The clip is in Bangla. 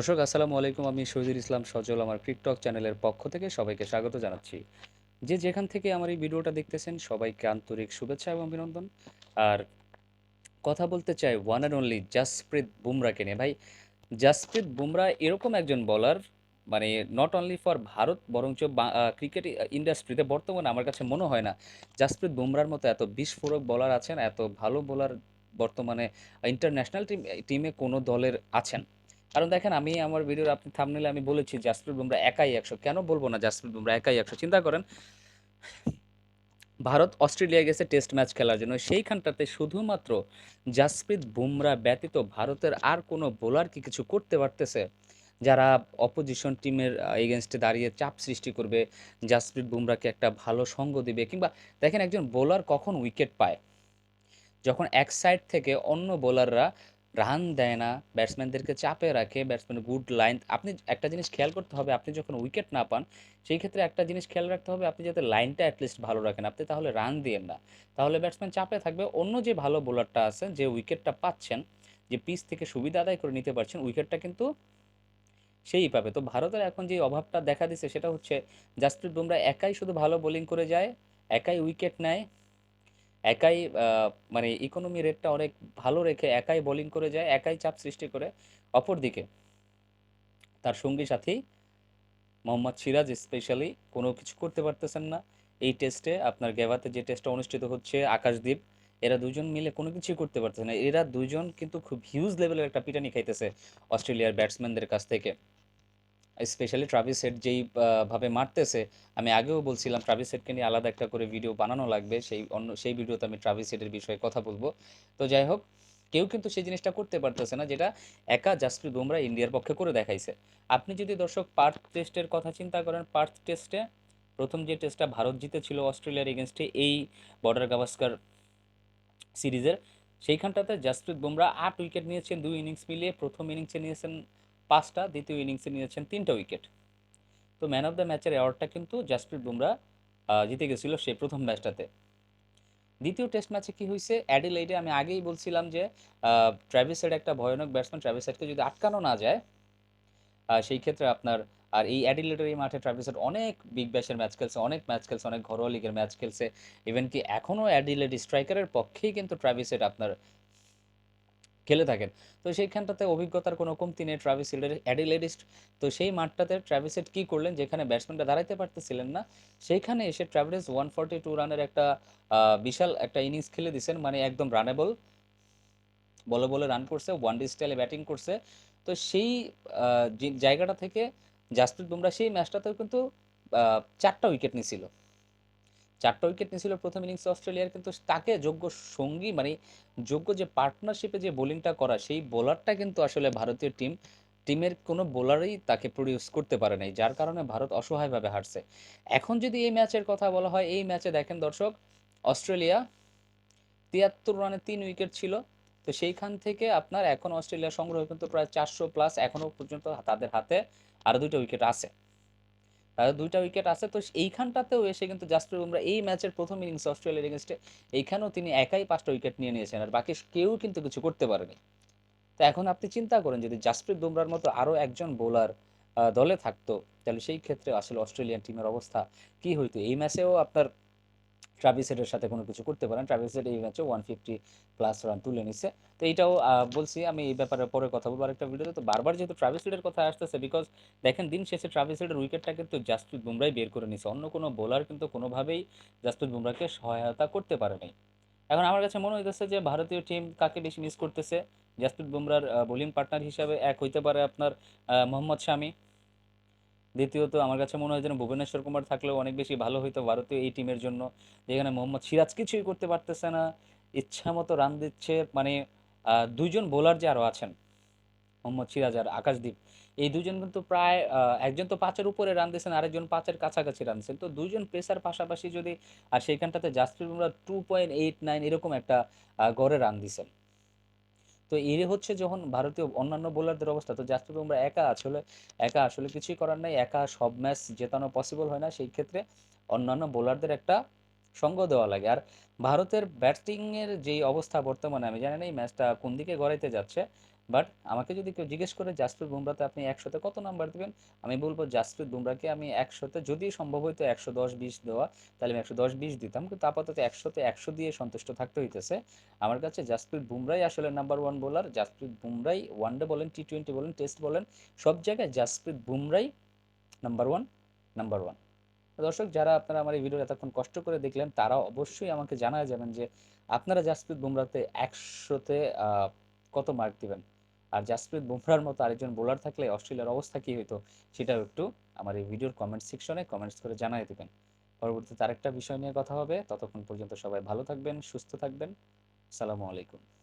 দর্শক, আসসালামু আলাইকুম। আমি শহীদুল ইসলাম সজল, আমার টিকটক চ্যানেলের পক্ষ থেকে সবাইকে স্বাগত জানাচ্ছি। যে যেখান থেকে আমার এই ভিডিওটা দেখতেছেন, সবাইকে আন্তরিক শুভেচ্ছা এবং অভিনন্দন। আর কথা বলতে চাই ওয়ান অ্যান্ড অনলি জাসপ্রীত বুমরাকে নিয়ে। ভাই জাসপ্রীত বুমরা এরকম একজন বলার মানে নট অনলি ফর ভারত, বরঞ্চ ক্রিকেট ইন্ডাস্ট্রিতে বর্তমানে আমার কাছে মনে হয় না জাসপ্রীত বুমরার মতো এত বিস্ফোরক বলার আছেন, এত ভালো বোলার বর্তমানে ইন্টারন্যাশনাল টিম টিমে কোনো দলের আছেন। কারণ দেখেন, আমি আমার ভিডিওর আপনি থামনেলে আমি বলেছি জাসপ্রীত বুমরা একাই একশো। কেন বলব না জাসপ্রীত বুমরা একাই একশো? চিন্তা করেন, ভারত অস্ট্রেলিয়া গেছে টেস্ট ম্যাচ খেলার জন্য। সেইখানটাতে শুধুমাত্র জাসপ্রীত বুমরা ব্যতীত ভারতের আর কোনো বোলার কি কিছু করতে পারতেছে? যারা অপোজিশন টিমের এগেনস্টে দাঁড়িয়ে চাপ সৃষ্টি করবে জাসপ্রীত বুমরাকে একটা ভালো সঙ্গ দিবে। কিংবা দেখেন, একজন বোলার কখন উইকেট পায়? যখন এক সাইড থেকে অন্য বোলাররা রান দেয় না ব্যাটসম্যানদেরকে চাপে রাখে ব্যাটসম্যান গুড লাইন আপনি একটা জিনিস খেয়াল করতে হবে, আপনি যখন উইকেট না পান, সেই ক্ষেত্রে একটা জিনিস খেয়াল রাখতে হবে, আপনি যাতে লাইনটা অ্যাটলিস্ট ভালো রাখেন। আপনি তাহলে রান দিয়েন না। তাহলে ব্যাটসম্যান চাপে থাকবে। অন্য যে ভালো বোলারটা আছে যে উইকেটটা পাচ্ছেন, যে পিচ থেকে সুবিধা আদায় করে নিতে পারছেন উইকেটটা কিন্তু সেই পাবে। তো ভারতের এখন যে অভাবটা দেখা দিচ্ছে সেটা হচ্ছে জাসপ্রীত বুমরা একাই শুধু ভালো বোলিং করে যায়, একাই উইকেট নেয় একাই মানে ইকোনমি রেটটা অনেক ভালো রেখে একাই বোলিং করে যায়, একাই চাপ সৃষ্টি করে অপরদিকে। তার সঙ্গী সাথী মোহাম্মদ সিরাজ স্পেশালি কোনো কিছু করতে পারতেছেন না। এই টেস্টে আপনার গেভাতে যে টেস্টটা অনুষ্ঠিত হচ্ছে আকাশদ্বীপ এরা দুজন মিলে কোনো কিছুই করতে পারতেছে না। এরা দুজন কিন্তু খুব হিউজ লেভেলের একটা পিটানি খাইতেছে অস্ট্রেলিয়ার ব্যাটসম্যানদের কাছ থেকে। স্পেশালি ট্রাভিস হেড যেই ভাবে মারতেছে, আমি আগেও বলছিলাম ট্রাভিস হেডকে নিয়ে আলাদা একটা করে ভিডিও বানানো লাগবে, সেই অন্য, সেই ভিডিওতে আমি ট্রাভিস হেডের বিষয়ে কথা বলব। তো যাই হোক, কেউ কিন্তু সেই জিনিসটা করতে পারতেছে না, যেটা একা জাসপ্রীত বুমরা ইন্ডিয়ার পক্ষে করে দেখাইছে। আপনি যদি দর্শক পার্থ টেস্টের কথা চিন্তা করেন, পার্থ টেস্টে প্রথম যে টেস্টটা ভারত জিতেছিল অস্ট্রেলিয়ার এগেনস্টে এই বর্ডার গাভাস্কার সিরিজের সেইখানটাতে জাসপ্রীত বুমরা আট উইকেট নিয়েছেন, দুই ইনিংস মিলিয়ে প্রথম ইনিংসে নিয়েছেন পাঁচটা দ্বিতীয় ইনিংসে নিয়েছেন তিনটা উইকেট। তো ম্যান অফ দ্য ম্যাচের অ্যাওয়ার্ডটা কিন্তু জাসপ্রীত বুমরা জিতে গেছিল সেই প্রথম ম্যাচটাতে। দ্বিতীয় টেস্ট ম্যাচে কি হয়েছে অ্যাডিলেইডে আমি আগেই বলছিলাম যে ট্রাভিস হেড একটা ভয়ানক ব্যাটসম্যান ট্রাভিস হেডকে যদি আটকানো না যায় সেই ক্ষেত্রে আপনার, আর এই অ্যাডিলেডের এই মাঠে ট্রাভিস হেড অনেক বিগ ব্যাশের ম্যাচ খেলছে, অনেক ম্যাচ খেলছে, অনেক ঘরোয়া লিগের ম্যাচ খেলছে। ইভেন কি এখনও অ্যাডিলেড স্ট্রাইকারের পক্ষেই কিন্তু ট্রাভিস হেড আপনার খেলে থাকেন। তো সেইখানটাতে অভিজ্ঞতার কোনো কমতি নেই ট্রাভিস অ্যাডিলেডিস্ট তো সেই মাঠটাতে ট্রাভিস হেড কী করলেন, যেখানে ব্যাটসম্যানটা দাঁড়াইতে পারতেছিলেন না, সেইখানে এসে ট্রাভিস ওয়ান ফর্টি টু রানের একটা বিশাল একটা ইনিংস খেলে দিয়েছেন মানে একদম রানেবল বলে বলে রান করছে ওয়ান ডে স্টাইলে ব্যাটিং করছে। তো সেই জায়গাটা থেকে জাসপ্রীত বুমরা সেই ম্যাচটাতেও কিন্তু চারটা উইকেট নিছিল। চারটা উইকেট নিয়েছিল প্রথম ইনিংসে অস্ট্রেলিয়ার, কিন্তু তাকে যোগ্য সঙ্গী মানে যোগ্য যে পার্টনারশিপে যে বোলিংটা করা, সেই বোলারটা কিন্তু আসলে ভারতীয় টিম টিমের কোনো বোলারই তাকে প্রডিউস করতে পারে নাই, যার কারণে ভারত অসহায়ভাবে হারছে। এখন যদি এই ম্যাচের কথা বলা হয়, এই ম্যাচে দেখেন দর্শক, অস্ট্রেলিয়া তিয়াত্তর রানে তিন উইকেট ছিল, তো সেইখান থেকে আপনার এখন অস্ট্রেলিয়া সংগ্রহ কিন্তু প্রায় চারশো প্লাস এখনও পর্যন্ত তাদের হাতে আরও দুইটা উইকেট আছে। দুইটা উইকেট আছে। তো এইখানটাতেও এসে কিন্তু জাস্ট বুমরা এই ম্যাচের প্রথম ইনিংস অস্ট্রেলিয়ার এগেনস্টে এইখানেও তিনি একাই পাঁচটা উইকেট নিয়ে নিয়েছেন আর বাকি কেউ কিন্তু কিছু করতে পারেনি। তো এখন আপনি চিন্তা করেন, যদি জাসপ্রীত বুমরার মতো আরও একজন বোলার দলে থাকতো, তাহলে সেই ক্ষেত্রে আসলে অস্ট্রেলিয়ান টিমের অবস্থা কি হইতো? এই ম্যাচেও আপনার ট্রাভিস হেডের সাথে কোনো কিছু করতে পারেন। ট্রাভিস হেড এই ম্যাচে ওয়ান ফিফটি প্লাস রান তুলে নিছে। তো এইটাও বলছি আমি এই ব্যাপারে পরে কথা বলব আরেকটা ভিডিওতে তো। বারবার যেহেতু ট্রাভিস হেডের কথা আসতেছে বিকজ দেখেন দিন শেষে ট্রাভিস হেডের উইকেটটা কিন্তু জাসপ্রীত বুমরাই বের করে নিছে। অন্য কোনো বোলার কিন্তু কোনোভাবেই জাসপ্রীত বুমরাকে সহায়তা করতে পারেনি এখন আমার কাছে মনে হইতেছে যে ভারতীয় টিম কাকে বেশি মিস করতেছে? জাসপ্রীত বুমরার বোলিং পার্টনার হিসাবে এক হইতে পারে আপনার মোহাম্মদ শামি। দ্বিতীয়ত আমার কাছে মনে হয় যেন ভুবনেশ্বর কুমার থাকলেও অনেক বেশি ভালো হইতো ভারতীয় এই টিমের জন্য। যেখানে মোহাম্মদ সিরাজ কিছুই করতে পারতেছে না, ইচ্ছা মতো রান দিচ্ছে মানে দুইজন বোলার যে আরও আছেন, মোহাম্মদ সিরাজ আর আকাশদ্বীপ এই দুজন কিন্তু প্রায় একজন তো পাঁচের উপরে রান দিয়েছেন, আরেকজন পাঁচের কাছাকাছি রান দিয়েছেন। তো দুজন পেসার পাশাপাশি যদি, আর সেইখানটাতে Jasprit Bumrah two point eight nine এরকম একটা গড়ে রান দিছেন তো এর হচ্ছে যখন ভারতীয় অন্যান্য বোলারদের অবস্থা, তো জাস্ট তোমরা একা আসলে একা আসলে কিছুই করার নাই, একা সব ম্যাচ জেতানো পসিবল হয় না, সেই ক্ষেত্রে অন্যান্য বোলারদের একটা সঙ্গ দেওয়া লাগে। আর ভারতের ব্যাটিংয়ের যেই অবস্থা বর্তমানে, আমি জানি না এই ম্যাচটা কোন দিকে গড়াইতে যাচ্ছে বাট আমাকে যদি কেউ জিজ্ঞেস করে, জাসপ্রীত বুমরাতে আপনি একশোতে কত নাম্বার দিবেন? আমি বলব, জাসপ্রীত বুমরাকে আমি একশোতে, যদি সম্ভব হইতো একশো দশ বিশ দেওয়া, তাহলে আমি একশো দশ বিশ দিতাম। কিন্তু আপাতত একশোতে একশো দিয়ে সন্তুষ্ট থাকতে হইতেছে। আমার কাছে জাসপ্রীত বুমরাই আসলে নাম্বার ওয়ান বোলার জাসপ্রীত বুমরাই ওয়ানডে বলেন টি টোয়েন্টি বলেন টেস্ট বলেন, সব জায়গায় জাসপ্রীত বুমরাই নাম্বার ওয়ান নাম্বার ওয়ান দর্শক, যারা আপনারা আমার এই ভিডিও এতক্ষণ কষ্ট করে দেখলেন, তারা অবশ্যই আমাকে জানায় যাবেন যে আপনারা জাসপ্রীত বুমরাতে একশোতে কত মার্ক দিবেন? আর জাসপ্রীত বুমরার মতো আরেকজন বোলার থাকলে অস্ট্রেলিয়ার অবস্থা কী হতো সেটাও একটু আমার এই ভিডিওর কমেন্ট সেকশনে কমেন্টস করে জানাই দেবেন। পরবর্তীতে আরেকটা বিষয় নিয়ে কথা হবে, ততক্ষণ পর্যন্ত সবাই ভালো থাকবেন, সুস্থ থাকবেন। সালামু আলাইকুম।